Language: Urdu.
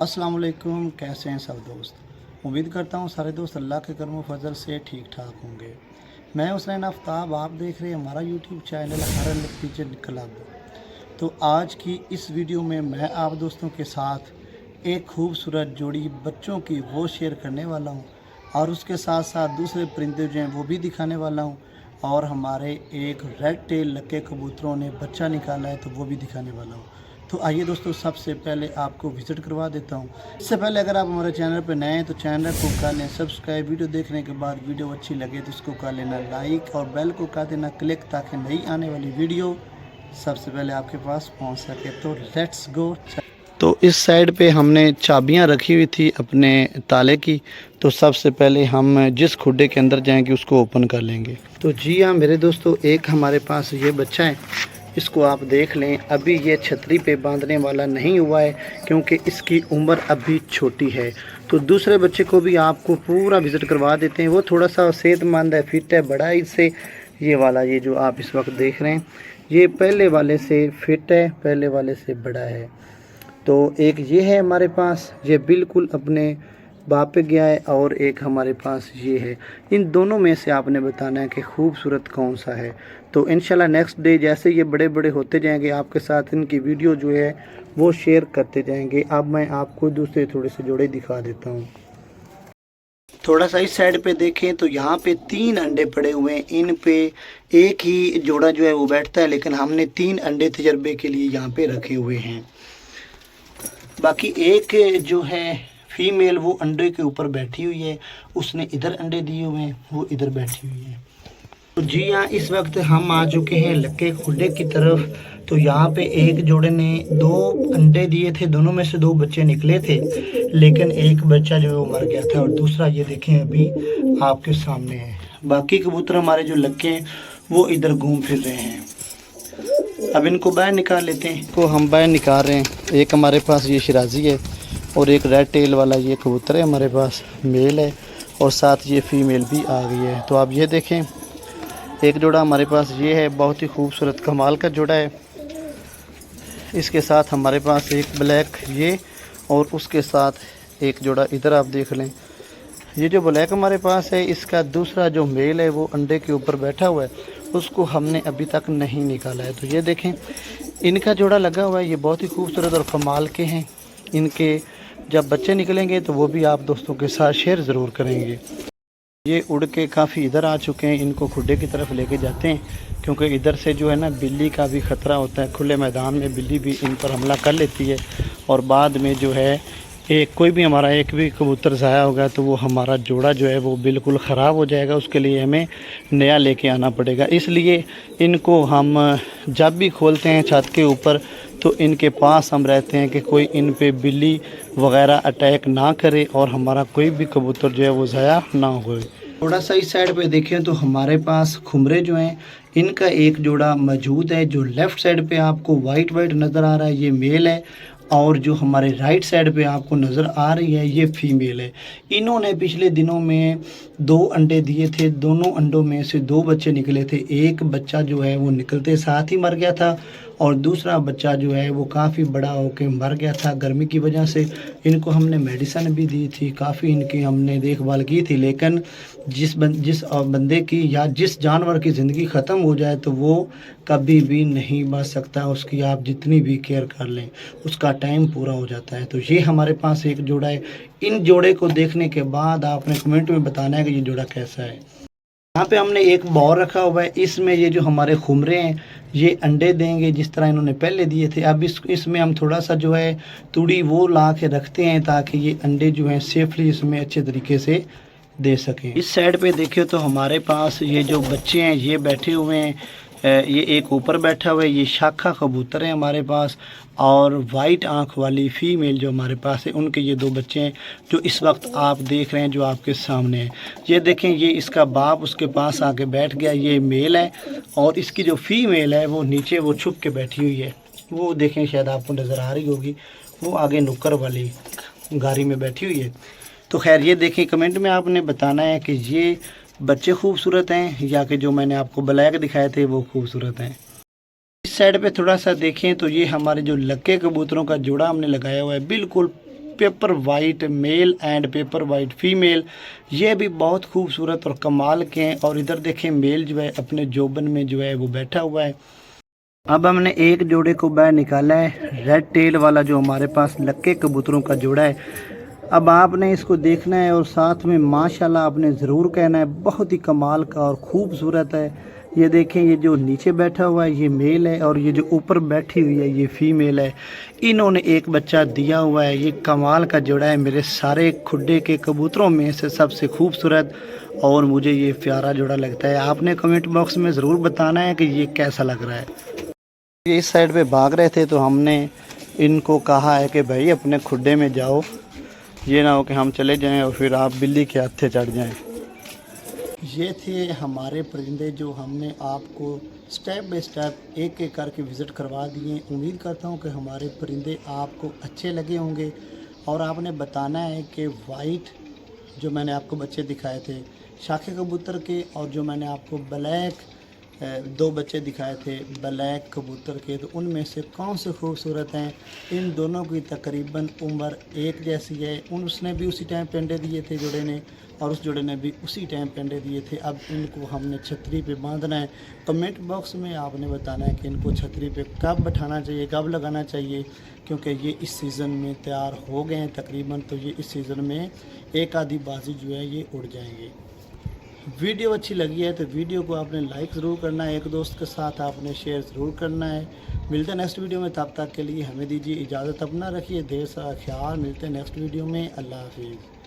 السلام علیکم، کیسے ہیں سب دوست؟ امید کرتا ہوں سارے دوست اللہ کے کرم و فضل سے ٹھیک ٹھاک ہوں گے۔ میں حسین آفتاب، آپ دیکھ رہے ہیں ہمارا یوٹیوب چینل ہرل کچن کلب۔ تو آج کی اس ویڈیو میں میں آپ دوستوں کے ساتھ ایک خوبصورت جوڑی بچوں کی وہ شیئر کرنے والا ہوں اور اس کے ساتھ ساتھ دوسرے پرندے جو ہیں وہ بھی دکھانے والا ہوں اور ہمارے ایک ریڈ ٹیل لکے کبوتروں نے بچہ نکالا ہے تو وہ بھی دکھانے والا ہوں۔ تو آئیے دوستو، سب سے پہلے آپ کو وزٹ کروا دیتا ہوں۔ اس سے پہلے اگر آپ ہمارے چینل پہ نئے ہیں تو چینل کو کر لیں سبسکرائب ویڈیو دیکھنے کے بعد ویڈیو اچھی لگے تو اس کو کر لینا لائک اور بیل کو کر دینا کلک تاکہ نئی آنے والی ویڈیو سب سے پہلے آپ کے پاس پہنچ سکے۔ تو لیٹس گو تو اس سائڈ پہ ہم نے چابیاں رکھی ہوئی تھی اپنے تالے کی۔ تو سب سے پہلے ہم جس کھڑے کے اندر جائیں گے اس کو اوپن کر لیں گے۔ تو جی ہاں میرے دوستو، ایک ہمارے پاس یہ بچہ ہے۔ اس کو آپ دیکھ لیں، ابھی یہ چھتری پہ باندھنے والا نہیں ہوا ہے کیونکہ اس کی عمر ابھی چھوٹی ہے۔ تو دوسرے بچے کو بھی آپ کو پورا وزٹ کروا دیتے ہیں۔ وہ تھوڑا سا صحت مند ہے، فٹ ہے، بڑا اس سے۔ یہ والا، یہ جو آپ اس وقت دیکھ رہے ہیں، یہ پہلے والے سے فٹ ہے، پہلے والے سے بڑا ہے۔ تو ایک یہ ہے ہمارے پاس، یہ بالکل اپنے باپ گیا ہے اور ایک ہمارے پاس یہ ہے۔ ان دونوں میں سے آپ نے بتانا ہے کہ خوبصورت کون سا ہے۔ تو انشاءاللہ نیکسٹ ڈے جیسے یہ بڑے بڑے ہوتے جائیں گے، آپ کے ساتھ ان کی ویڈیو جو ہے وہ شیئر کرتے جائیں گے۔ اب میں آپ کو دوسرے تھوڑے سے جوڑے دکھا دیتا ہوں۔ تھوڑا سا اس سائڈ پہ دیکھیں تو یہاں پہ تین انڈے پڑے ہوئے ہیں۔ ان پہ ایک ہی جوڑا جو ہے وہ بیٹھتا ہے، لیکن ہم نے تین انڈے تجربے کے لیے یہاں پہ رکھے ہوئے ہیں۔ باقی ایک جو ہے فی میل وہ انڈے کے اوپر بیٹھی ہوئی ہے، اس نے ادھر انڈے دیے ہوئے ہیں، وہ ادھر بیٹھی ہوئی ہے تو جی ہاں اس وقت ہم آ چکے ہیں لکے کھڈے کی طرف۔ تو یہاں پہ ایک جوڑے نے دو انڈے دیے تھے، دونوں میں سے دو بچے نکلے تھے، لیکن ایک بچہ جو ہے وہ مر گیا تھا۔ اور دوسرا یہ دیکھیں ابھی آپ کے سامنے ہے۔ باقی کبوتر ہمارے جو لکے ہیں، وہ ادھر گھوم پھر رہے ہیں۔ اب ان کو باہر نکال لیتے ہیں۔ کو ہم باہر نکال رہے ہیں۔ ایک ہمارے پاس یہ شرازی ہے۔ اور ایک ریڈ ٹیل والا یہ کبوتر ہے، ہمارے پاس میل ہے اور ساتھ یہ فیمیل بھی آ گئی ہے۔ تو آپ یہ دیکھیں، ایک جوڑا ہمارے پاس یہ ہے، بہت ہی خوبصورت کمال کا جوڑا ہے۔ اس کے ساتھ ہمارے پاس ایک بلیک یہ اور اس کے ساتھ ایک جوڑا ادھر آپ دیکھ لیں۔ یہ جو بلیک ہمارے پاس ہے، اس کا دوسرا جو میل ہے، وہ انڈے کے اوپر بیٹھا ہوا ہے۔ اس کو ہم نے ابھی تک نہیں نکالا ہے۔ تو یہ دیکھیں، ان کا جوڑا لگا ہوا ہے، یہ بہت ہی خوبصورت اور کمال کے ہیں۔ ان کے جب بچے نکلیں گے تو وہ بھی آپ دوستوں کے ساتھ شیئر ضرور کریں گے۔ یہ اڑ کے کافی ادھر آ چکے ہیں، ان کو کھڈے کی طرف لے کے جاتے ہیں، کیونکہ ادھر سے جو ہے نا بلی کا بھی خطرہ ہوتا ہے۔ کھلے میدان میں بلی بھی ان پر حملہ کر لیتی ہے اور بعد میں جو ہے ایک کوئی بھی ہمارا ایک بھی کبوتر ضائع ہوگا تو وہ ہمارا جوڑا جو ہے وہ بالکل خراب ہو جائے گا۔ اس کے لیے ہمیں نیا لے کے آنا پڑے گا۔ اس لیے ان کو ہم جب بھی کھولتے ہیں چھت کے اوپر تو ان کے پاس ہم رہتے ہیں کہ کوئی ان پہ بلی وغیرہ اٹیک نہ کرے اور ہمارا کوئی بھی کبوتر جو ہے وہ ضائع نہ ہوئے۔ تھوڑا سا اس سائڈ پہ دیکھیں تو ہمارے پاس کھمرے جو ہیں، ان کا ایک جوڑا موجود ہے جو لیفٹ سائڈ پہ آپ کو وائٹ وائٹ نظر آ رہا ہے، یہ میل ہے اور جو ہمارے رائٹ سائڈ پہ آپ کو نظر آ رہی ہے، یہ فیمیل ہے۔ انہوں نے پچھلے دنوں میں دو انڈے دیے تھے، دونوں انڈوں میں سے دو بچے نکلے تھے۔ ایک بچہ جو ہے وہ نکلتے ساتھ ہی مر گیا تھا اور دوسرا بچہ جو ہے وہ کافی بڑا ہو کے مر گیا تھا گرمی کی وجہ سے۔ ان کو ہم نے میڈیسن بھی دی تھی، کافی ان کی ہم نے دیکھ بھال کی تھی، لیکن جس بند جس بندے کی یا جس جانور کی زندگی ختم ہو جائے تو وہ کبھی بھی نہیں بچ سکتا۔ اس کی آپ جتنی بھی کیئر کر لیں، اس کا ٹائم پورا ہو جاتا ہے۔ تو یہ ہمارے پاس ایک جوڑا ہے۔ ان جوڑے کو دیکھنے کے بعد آپ نے کمنٹ میں بتانا ہے کہ یہ جوڑا کیسا ہے۔ یہاں پہ ہم نے ایک باور رکھا ہوا ہے۔ اس میں یہ جو ہمارے خمرے ہیں، یہ انڈے دیں گے، جس طرح انہوں نے پہلے دیے تھے۔ اب اس اس میں ہم تھوڑا سا جو ہے توڑی، وہ لا کے رکھتے ہیں تاکہ یہ انڈے جو ہیں سیفلی اس میں اچھے طریقے سے دے سکیں۔ اس سائڈ پہ دیکھیں تو ہمارے پاس یہ جو بچے ہیں، یہ بیٹھے ہوئے ہیں۔ یہ ایک اوپر بیٹھا ہوا ہے، یہ شاخہ کبوتر ہیں ہمارے پاس، اور وائٹ آنکھ والی فی میل جو ہمارے پاس ہے ان کے یہ دو بچے ہیں جو اس وقت آپ دیکھ رہے ہیں، جو آپ کے سامنے ہیں۔ یہ دیکھیں، یہ اس کا باپ اس کے پاس آ کے بیٹھ گیا، یہ میل ہے، اور اس کی جو فیمیل ہے، وہ نیچے وہ چھپ کے بیٹھی ہوئی ہے۔ وہ دیکھیں، شاید آپ کو نظر آ رہی ہوگی، وہ آگے نکر والی گاڑی میں بیٹھی ہوئی ہے۔ تو خیر، یہ دیکھیں، کمنٹ میں آپ نے بتانا ہے کہ یہ بچے خوبصورت ہیں، یا کہ جو میں نے آپ کو بلیک دکھائے تھے، وہ خوبصورت ہیں۔ اس سائڈ پہ تھوڑا سا دیکھیں تو یہ ہمارے جو لکے کبوتروں کا جوڑا ہم نے لگایا ہوا ہے، بالکل pepper white male and pepper white female یہ بھی بہت خوبصورت اور کمال کے ہیں۔ اور ادھر دیکھیں میل جو ہے، اپنے جوبن میں جو ہے، وہ بیٹھا ہوا ہے۔ اب ہم نے ایک جوڑے کو بیر نکالا ہے۔ ریڈ ٹیل والا جو ہمارے پاس لکے کبوتروں کا جوڑا ہے اب آپ نے اس کو دیکھنا ہے اور ساتھ میں ماشاءاللہ آپ نے ضرور کہنا ہے، بہت ہی کمال کا اور خوبصورت ہے۔ یہ دیکھیں، یہ جو نیچے بیٹھا ہوا ہے، یہ میل ہے اور یہ جو اوپر بیٹھی ہوئی ہے، یہ فیمیل ہے۔ انہوں نے ایک بچہ دیا ہوا ہے۔ یہ کمال کا جوڑا ہے میرے سارے کھڈے کے کبوتروں میں سے سب سے خوبصورت۔ اور مجھے یہ پیارا جوڑا لگتا ہے۔ آپ نے کمنٹ باکس میں ضرور بتانا ہے کہ یہ کیسا لگ رہا ہے۔ یہ اس سائڈ پہ بھاگ رہے تھے تو ہم نے ان کو کہا ہے کہ بھائی اپنے کھڈے میں جاؤ۔ یہ نہ ہو کہ ہم چلے جائیں اور پھر آپ بلی کے ہاتھے چڑھ جائیں۔ یہ تھے ہمارے پرندے جو ہم نے آپ کو سٹیپ بائی سٹیپ ایک ایک کر کے وزٹ کروا دیے۔ امید کرتا ہوں کہ ہمارے پرندے آپ کو اچھے لگے ہوں گے۔ اور آپ نے بتانا ہے کہ وائٹ جو میں نے آپ کو بچے دکھائے تھے شاکھے کبوتر کے اور جو میں نے آپ کو بلیک دو بچے دکھائے تھے، بلیک کبوتر کے، تو ان میں سے کون سے خوبصورت ہیں؟ ان دونوں کی تقریباً عمر ایک جیسی ہے۔ ان اس نے بھی اسی ٹائم پینڈے دیے تھے جوڑے نے، اور اس جوڑے نے بھی اسی ٹائم پینڈے دیے تھے۔ اب ان کو ہم نے چھتری پہ باندھنا ہے۔ کمنٹ باکس میں آپ نے بتانا ہے کہ ان کو چھتری پہ کب بٹھانا چاہیے، کب لگانا چاہیے، کیونکہ یہ اس سیزن میں تیار ہو گئے ہیں تقریباً، تو یہ اس سیزن میں ایک آدھی بازی جو ہے، یہ اڑ جائیں گے۔ ویڈیو اچھی لگی ہے تو ویڈیو کو آپ نے لائک ضرور کرنا ہے، ایک دوست کے ساتھ آپ نے شیئر ضرور کرنا ہے۔ ملتے ہیں نیکسٹ ویڈیو میں، تب تک کے لیے ہمیں دیجیے اجازت، اپنا رکھیے، دیر سارا خیال۔ ملتے ہیں نیکسٹ ویڈیو میں، اللہ حافظ۔